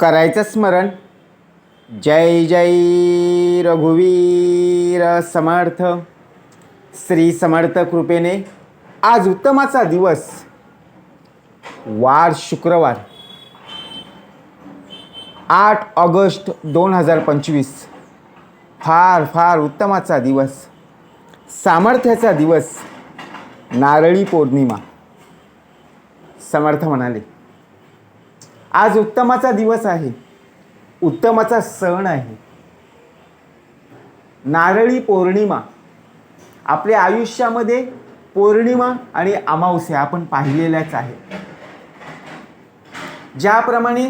करायचं स्मरण. जय जय रघुवीर समर्थ. श्री समर्थ कृपेने आज उत्तमाचा दिवस. वार शुक्रवार. आठ ऑगस्ट दोन हजार पंचवीस. फार फार उत्तमाचा दिवस. सामर्थ्याचा दिवस. नारळी पौर्णिमा. समर्थ म्हणाले. आज उत्तमाचा दिवस आहे. उत्तमाचा सण आहे. नारळी पौर्णिमा. आपल्या आयुष्यामध्ये पौर्णिमा आणि अमावस्या आपण पाहिलेल्याच आहे. ज्याप्रमाणे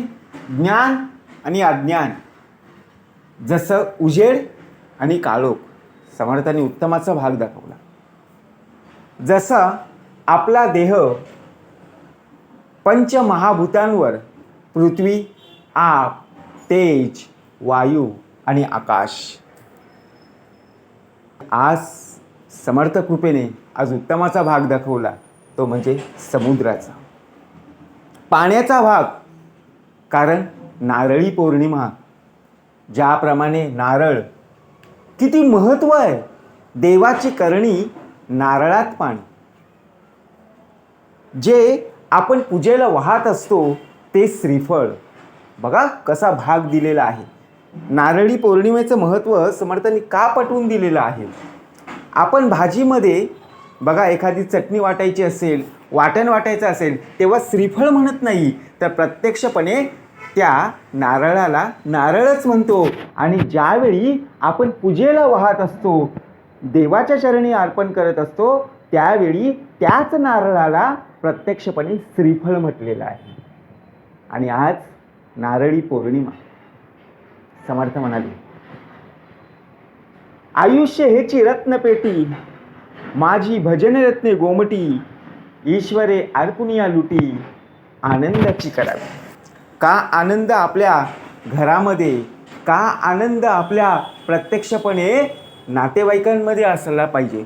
ज्ञान आणि अज्ञान जसं उजेड आणि काळोख समर्थाने उत्तमाचा भाग दाखवला. जसं आपला देह पंचमहाभूतांवर पृथ्वी आप तेज वायू आणि आकाश. आज समर्थ कृपेने आज उत्तमाचा भाग दाखवला तो म्हणजे समुद्राचा. पाण्याचा भाग कारण नारळी पौर्णिमा ज्याप्रमाणे नारळ किती महत्त्व आहे देवाची करणी नारळात पाणी. जे आपण पूजेला वाहत असतो ते श्रीफळ. बघा कसा भाग दिलेला आहे. नारळी पौर्णिमेचं महत्त्व समर्थांनी का पटवून दिलेलं आहे? आपण भाजीमध्ये बघा एखादी चटणी वाटायची असेल वाटण वाटायचं असेल तेव्हा श्रीफळ म्हणत नाही. तर प्रत्यक्षपणे त्या नारळाला नारळच म्हणतो. आणि ज्यावेळी आपण पूजेला वाहत असतो देवाच्या चरणी अर्पण करत असतो त्यावेळी त्याच नारळाला प्रत्यक्षपणे श्रीफळ म्हटलेलं आहे. आणि आज नारळी पौर्णिमा. समर्थ म्हणाले. आयुष्य हेची रत्नपेटी माझी भजन रत्ने गोमटी ईश्वरे अर्पुनिया लुटी आनंदाची करावी. का आनंद आपल्या घरामध्ये का आनंद आपल्या प्रत्यक्षपणे नातेवाईकांमध्ये असला पाहिजे?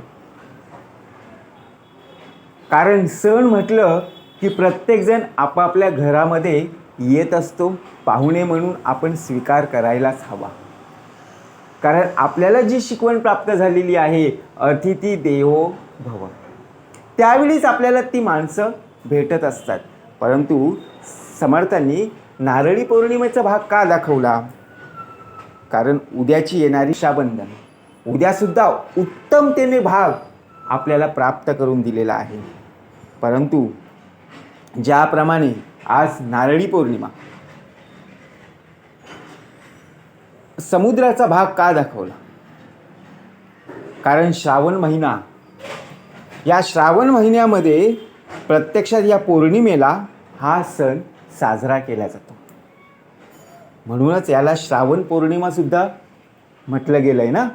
कारण सण म्हटलं की प्रत्येकजण आपापल्या घरामध्ये येत असतो पाहुणे म्हणून आपण स्वीकार करायलाच हवा. कारण आपल्याला जी शिकवण प्राप्त झालेली आहे अतिथी देवो भव. त्यावेळीच आपल्याला ती माणसं भेटत असतात. परंतु समर्थांनी नारळी पौर्णिमेचा भाग का दाखवला? कारण उद्याची येणारी शाबंधन. उद्यासुद्धा उत्तमतेने भाग आपल्याला प्राप्त करून दिलेला आहे. परंतु ज्याप्रमाणे आज नारळी पौर्णिमा. समुद्राचा भाग का दाखवला? कारण श्रावण महिना. या श्रावण महिन्यामध्ये प्रत्यक्षात या पौर्णिमेला हा सण साजरा केला जातो. म्हणूनच याला श्रावण पौर्णिमासुद्धा म्हटलं गेलं आहे ना?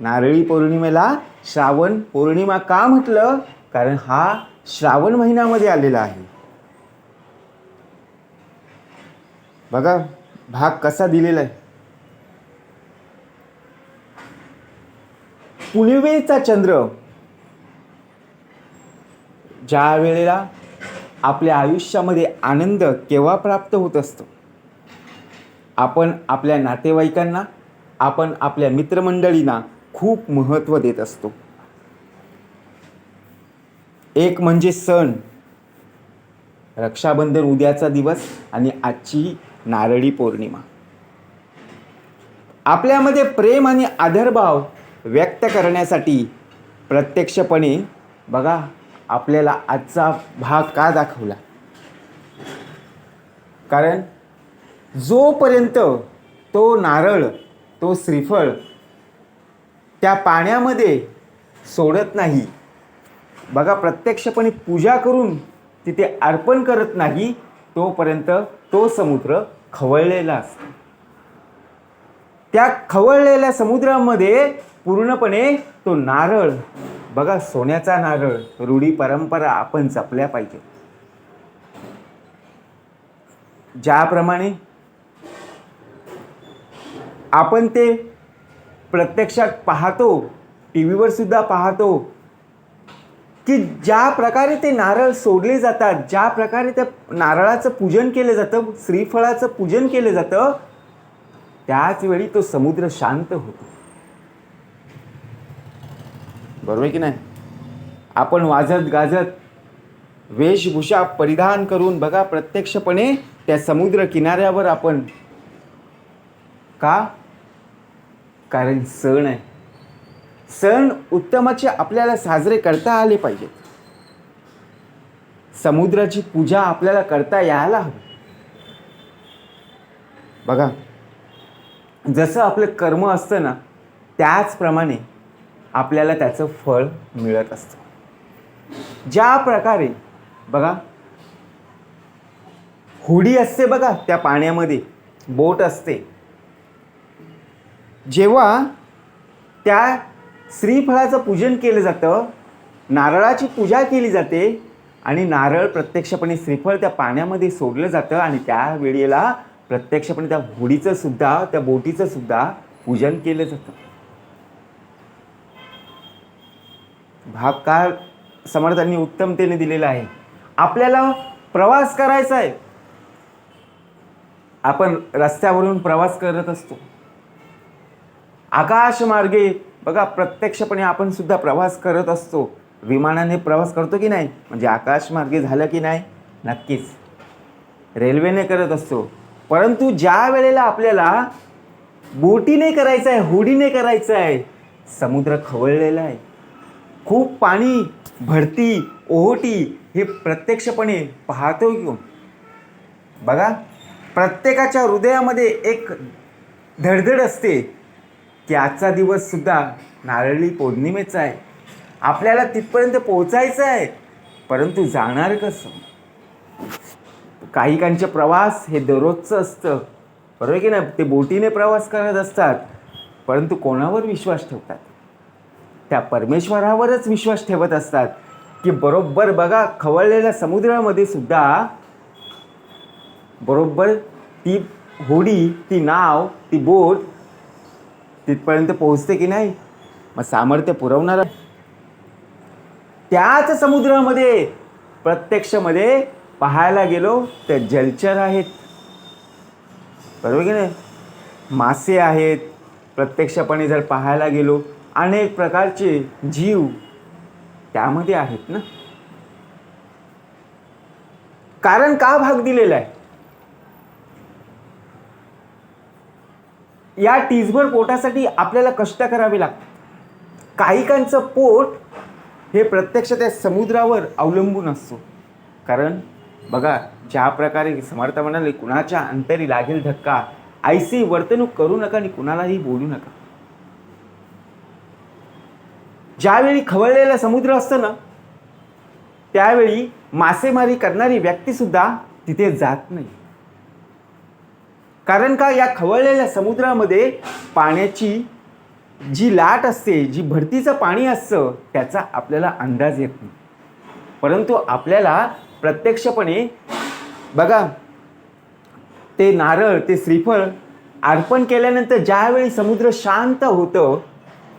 नारळी पौर्णिमेला श्रावण पौर्णिमा का म्हटलं? कारण हा श्रावण महिन्यामध्ये आलेला आहे. बघा भाग कसा दिलेला आहे. पुलिवेचा चंद्र. ज्या वेळेला आपल्या आयुष्यामध्ये आनंद केव्हा प्राप्त होत असतो? आपण आपल्या नातेवाईकांना आपण आपल्या मित्रमंडळींना खूप महत्त्व देत असतो. एक म्हणजे सण. रक्षाबंधन उद्याचा दिवस आणि आजची नारळी पौर्णिमा. आपल्यामध्ये प्रेम आणि आदरभाव व्यक्त करण्यासाठी प्रत्यक्षपणे बघा आपल्याला आजचा भाग का दाखवला? कारण जोपर्यंत तो नारळ तो श्रीफळ त्या पाण्यामध्ये सोडत नाही बघा प्रत्यक्षपणे पूजा करून तिथे अर्पण करत नाही तोपर्यंत तो समुद्र खवळलेला असतो. त्या खवळलेल्या समुद्रामध्ये पूर्णपणे तो नारळ बघा सोन्याचा नारळ रूढी परंपरा आपण जपल्या पाहिजे. ज्याप्रमाणे आपण ते प्रत्यक्षात पाहतो टी व्हीवर सुद्धा पाहतो की ज्या प्रकारे ते नारळ सोडले जातात ज्या प्रकारे त्या नारळाचं पूजन केलं जातं श्रीफळाचं पूजन केलं जातं त्याच वेळी तो समुद्र शांत होतो. बरोबर आहे की नाही? आपण वाजत गाजत वेशभूषा परिधान करून बघा प्रत्यक्षपणे त्या समुद्र किनाऱ्यावर आपण का? कारण सण आहे. सण उत्तमाचे आपल्याला साजरे करता आले पाहिजेत. समुद्राची पूजा आपल्याला करता यायला हवी. बघा जसं आपलं कर्म असतं ना त्याचप्रमाणे आपल्याला त्याचं फळ मिळत असतं. ज्या प्रकारे बघा होडी असते बघा त्या पाण्यामध्ये बोट असते. जेव्हा त्या श्रीफळाचं पूजन केलं जातं नारळाची पूजा केली जाते आणि नारळ प्रत्यक्षपणे श्रीफळ त्या पाण्यामध्ये सोडलं जातं आणि त्या वेळेला प्रत्यक्षपणे त्या होडीचं सुद्धा त्या बोटीचं सुद्धा पूजन केलं जातं. भाग काळ समर्थांनी उत्तमतेने दिलेला आहे. आपल्याला प्रवास करायचा आहे. आपण रस्त्यावरून प्रवास करत असतो. आकाशमार्गे बघा प्रत्यक्षपणे आपण सुद्धा प्रवास करत असतो. विमानाने प्रवास करतो की नाही? म्हणजे आकाशमार्गे झालं की नाही? नक्कीच. रेल्वेने करत असतो. परंतु ज्या वेळेला आपल्याला बोटीने करायचं आहे होडीने करायचं आहे समुद्र खवळलेला आहे. खूप पाणी भरती ओहोटी हे प्रत्यक्षपणे पाहतो घेऊन बघा प्रत्येकाच्या हृदयामध्ये एक धडधड असते. की आजचा नारळी पौर्णिमेचा आहे. आपल्याला तिथपर्यंत पोहोचायचं आहे. परंतु जाणार कसं? काहीकांचे प्रवास हे दररोजचं असतं. बरोबर की नाही? ते बोटीने प्रवास करत असतात. परंतु कोणावर विश्वास ठेवतात? त्या परमेश्वरावरच विश्वास ठेवत असतात. की बरोबर बघा खवळलेल्या समुद्रामध्ये सुद्धा बरोबर ती होडी ती नाव ती बोट तिथपर्यंत पोहोचते की नाही? मग सामर्थ्य पुरवणार. त्याच समुद्रामध्ये प्रत्यक्षमध्ये पाहायला गेलो तर जलचर आहेत. बरोबर की नाही? मासे आहेत. प्रत्यक्षपणे जर पाहायला गेलो अनेक प्रकारचे जीव त्यामध्ये आहेत ना? कारण का भाग दिलेला आहे? या टीजभर पोटासाठी आपल्याला कष्ट करावे लागतात. काहीकांचं पोट हे प्रत्यक्ष त्या समुद्रावर अवलंबून असतो. कारण बघा ज्या प्रकारे समर्थ म्हणाले कुणाच्या अंतरी लागेल धक्का आयसी वर्तणूक करू नका आणि कुणालाही बोलू नका. ज्यावेळी खवळलेला समुद्र असतं ना त्यावेळी मासेमारी करणारी व्यक्तीसुद्धा तिथे जात नाही. कारण का या खवळलेल्या समुद्रामध्ये पाण्याची जी लाट असते जी भरतीचं पाणी असतं त्याचा आपल्याला अंदाज येत नाही. परंतु आपल्याला प्रत्यक्षपणे बघा ते नारळ ते श्रीफळ अर्पण केल्यानंतर ज्यावेळी समुद्र शांत होतं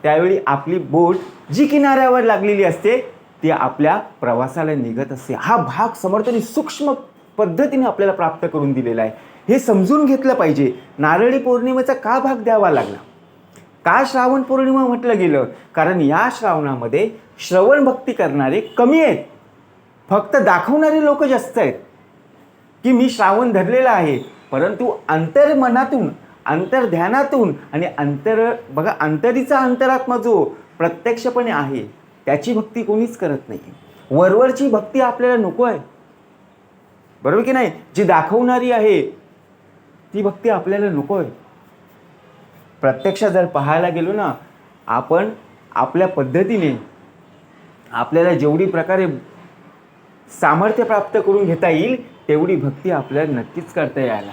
त्यावेळी आपली बोट जी किनाऱ्यावर लागलेली असते ती आपल्या प्रवासाला निघत असते. हा भाग समर्थाने सूक्ष्म पद्धतीने आपल्याला प्राप्त करून दिलेला आहे. हे समजून घेतलं पाहिजे. नारळी पौर्णिमेचा का भाग द्यावा लागला? का श्रावण पौर्णिमा म्हटलं गेलं? कारण या श्रावणामध्ये श्रवण भक्ती करणारे कमी आहेत. फक्त दाखवणारे लोक जास्त आहेत. की मी श्रावण धरलेला आहे. परंतु अंतर्मनातून अंतर्ध्यानातून आणि अंतर बघा अंतरीचा अंतरात्मा जो प्रत्यक्षपणे आहे त्याची भक्ती कोणीच करत नाही वरवरची भक्ती आपल्याला नको आहे. बरोबर की नाही? जी दाखवणारी आहे ती भक्ती आपल्याला नको आहे प्रत्यक्ष जर पाहायला गेलो ना आपण आपल्या पद्धतीने आपल्याला जेवढी प्रकारे सामर्थ्य प्राप्त करून घेता येईल तेवढी भक्ती आपल्याला नक्कीच करता यायला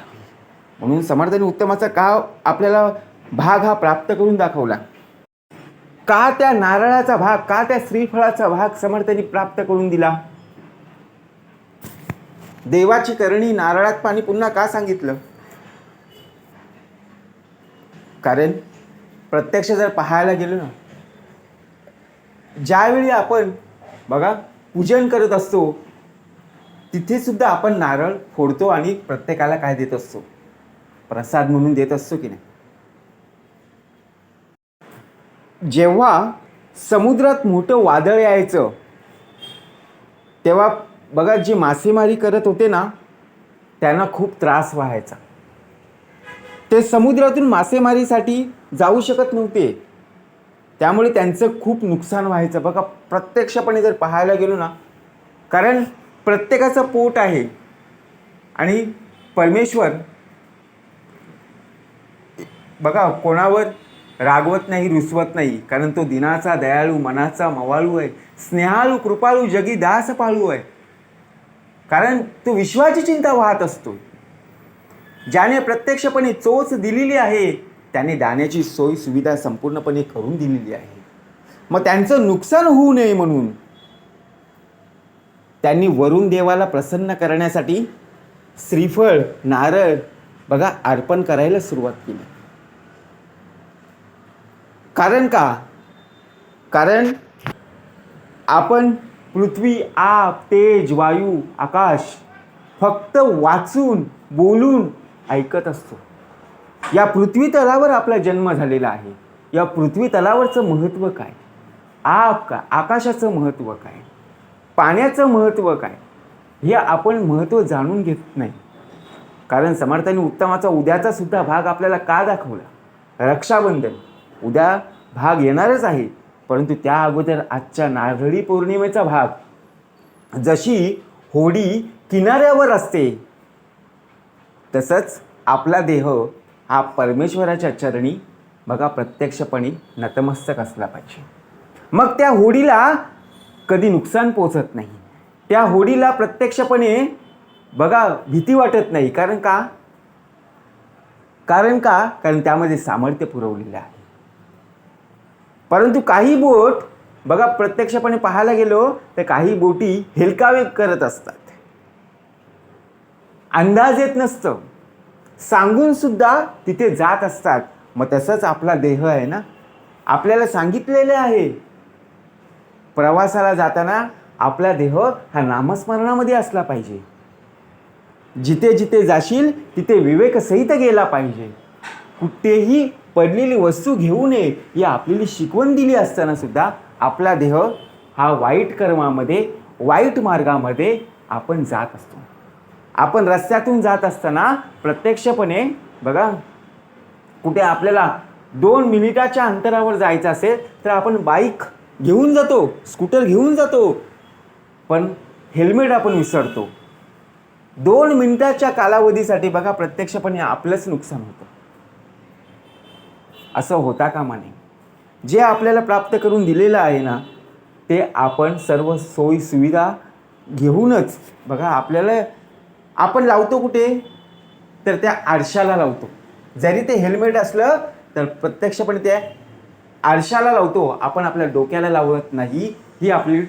म्हणून समर्थाने उत्तमाचा का आपल्याला भाग हा प्राप्त करून दाखवला? का त्या नारळाचा भाग का त्या श्रीफळाचा भाग समर्थाने प्राप्त करून दिला? देवाची करणी नारळात पाणी पुन्हा का सांगितलं? कारण प्रत्यक्ष जर पाहायला गेलो ना ज्यावेळी आपण बघा पूजन करत असतो तिथे सुद्धा आपण नारळ फोडतो आणि प्रत्येकाला काय देत असतो? प्रसाद म्हणून देत असतो की नाही? जेव्हा समुद्रात मोठं वादळ यायचं तेव्हा बघा जे मासेमारी करत होते ना त्यांना खूप त्रास व्हायचा. ते समुद्रातून मासेमारीसाठी जाऊ शकत नव्हते. त्यामुळे त्यांचं खूप नुकसान व्हायचं. बघा प्रत्यक्षपणे जर पाहायला गेलो ना कारण प्रत्येकाचं पोट आहे आणि परमेश्वर बघा कोणावर रागवत नाही रुसवत नाही कारण तो दिनाचा दयाळू मनाचा मवाळू आहे. स्नेहाळू कृपाळू जगी दास पाळू आहे. कारण तो विश्वाची चिंता वाहत असतो. ज्याने प्रत्यक्षपणे चोच दिलेली आहे त्याने दाण्याची सोय सुविधा संपूर्णपणे करून दिलेली आहे. मग त्यांचं नुकसान होऊ नये म्हणून त्यांनी वरुण देवाला प्रसन्न करण्यासाठी श्रीफळ नारळ बघा अर्पण करायला सुरुवात केली. कारण का? कारण आपण पृथ्वी आप तेज वायू आकाश फक्त वाचून बोलून ऐकत असतो. या पृथ्वी तलावर आपला जन्म झालेला आहे. या पृथ्वी तलावरचं महत्त्व काय? आप का आकाशाचं महत्त्व काय? पाण्याचं महत्त्व काय? हे आपण महत्त्व जाणून घेत नाही. कारण समर्थांनी उत्तमाचा उद्याचा सुद्धा भाग आपल्याला का दाखवला? रक्षाबंधन. उद्या भाग येणारच आहे परंतु त्या अगोदर आजच्या नारळी पौर्णिमेचा भाग. जशी होडी किनाऱ्यावर असते तसंच आपला देह हा परमेश्वराच्या चरणी बघा प्रत्यक्षपणे नतमस्तक असला पाहिजे. मग त्या होडीला कधी नुकसान पोचत नाही. त्या होडीला प्रत्यक्षपणे बघा भीती वाटत नाही. कारण का? कारण का? कारण त्यामध्ये सामर्थ्य पुरवलेलं आहे. परंतु काही बोट बघा प्रत्यक्षपणे पाहायला गेलो तर काही बोटी हेलकावे करत असतात. अंदाज येत नसतं. सांगून सुद्धा तिथे जात असतात. मग तसंच आपला देह आहे ना? आपल्याला सांगितलेले आहे. प्रवासाला जाताना आपला देह हा नामस्मरणामध्ये असला पाहिजे. जिथे जिथे जाशील तिथे विवेकसहित गेला पाहिजे. कुठेही पडलेली वस्तू घेऊ नये ही आपल्याला शिकवण दिली असताना सुद्धा आपला देह हा वाईट कर्मामध्ये वाईट मार्गामध्ये आपण जात असतो. आपण रस्त्यातून जात असताना प्रत्यक्षपणे बघा कुठे आपल्याला दोन मिनिटाच्या अंतरावर जायचं असेल तर आपण बाईक घेऊन जातो स्कूटर घेऊन जातो. पण हेल्मेट आपण विसरतो. दोन मिनिटाच्या कालावधीसाठी बघा प्रत्यक्षपणे आपलंच नुकसान होतं. असं होता कामा नये. जे आपल्याला प्राप्त करून दिलेलं आहे ना ते आपण सर्व सोयी सुविधा घेऊनच बघा आपल्याला आपण लावतो कुठे? तर त्या आरशाला लावतो. जरी ते हेल्मेट असलं तर प्रत्यक्षपणे त्या आरशाला लावतो. आपण आपल्या डोक्याला लावत नाही. ही आपली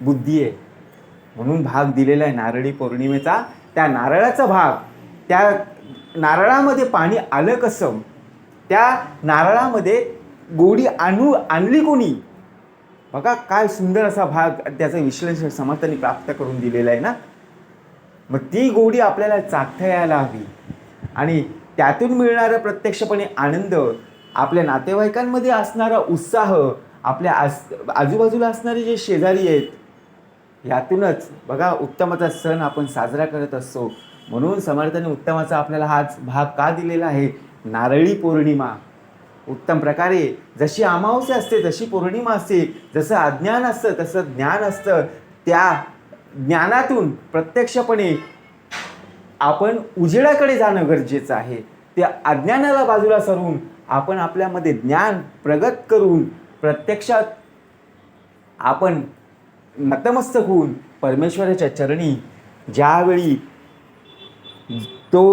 बुद्धी आहे. म्हणून भाग दिलेला आहे नारळी पौर्णिमेचा. त्या नारळाचा भाग त्या नारळामध्ये पाणी आलं कसं? त्या नारळामध्ये गोडी आणू आणली कोणी? बघा काय सुंदर असा भाग त्याचं विश्लेषण समर्थाने प्राप्त करून दिलेलं आहे ना? मग ती गोडी आपल्याला चाखता यायला हवी. आणि त्यातून मिळणारा प्रत्यक्षपणे आनंद आपल्या नातेवाईकांमध्ये असणारा उत्साह आपल्या आस आजूबाजूला असणारे जे शेजारी आहेत यातूनच बघा उत्तमाचा सण आपण साजरा करत असतो. म्हणून समर्थाने उत्तमाचा आपल्याला हाच भाग का दिलेला आहे? नारळी पौर्णिमा. उत्तम प्रकारे जशी अमावस्या असते तशी पौर्णिमा असते. जसं अज्ञान असतं तसं ज्ञान असतं. त्या ज्ञानातून प्रत्यक्षपणे आपण उजेडाकडे जाणं गरजेचं आहे. त्या अज्ञानाला बाजूला सरून आपण आपल्यामध्ये ज्ञान प्रगत करून प्रत्यक्षात आपण नतमस्तक होऊन परमेश्वराच्या चरणी ज्यावेळी तो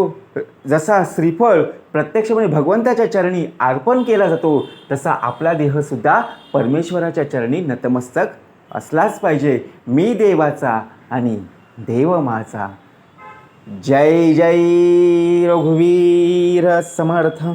जसा श्रीफळ प्रत्यक्षपणे भगवंताच्या चरणी अर्पण केला जातो तसा आपला देहसुद्धा परमेश्वराच्या चरणी नतमस्तक असलाच पाहिजे. मी देवाचा आणि देव माझा. जय जय रघुवीर समर्थ.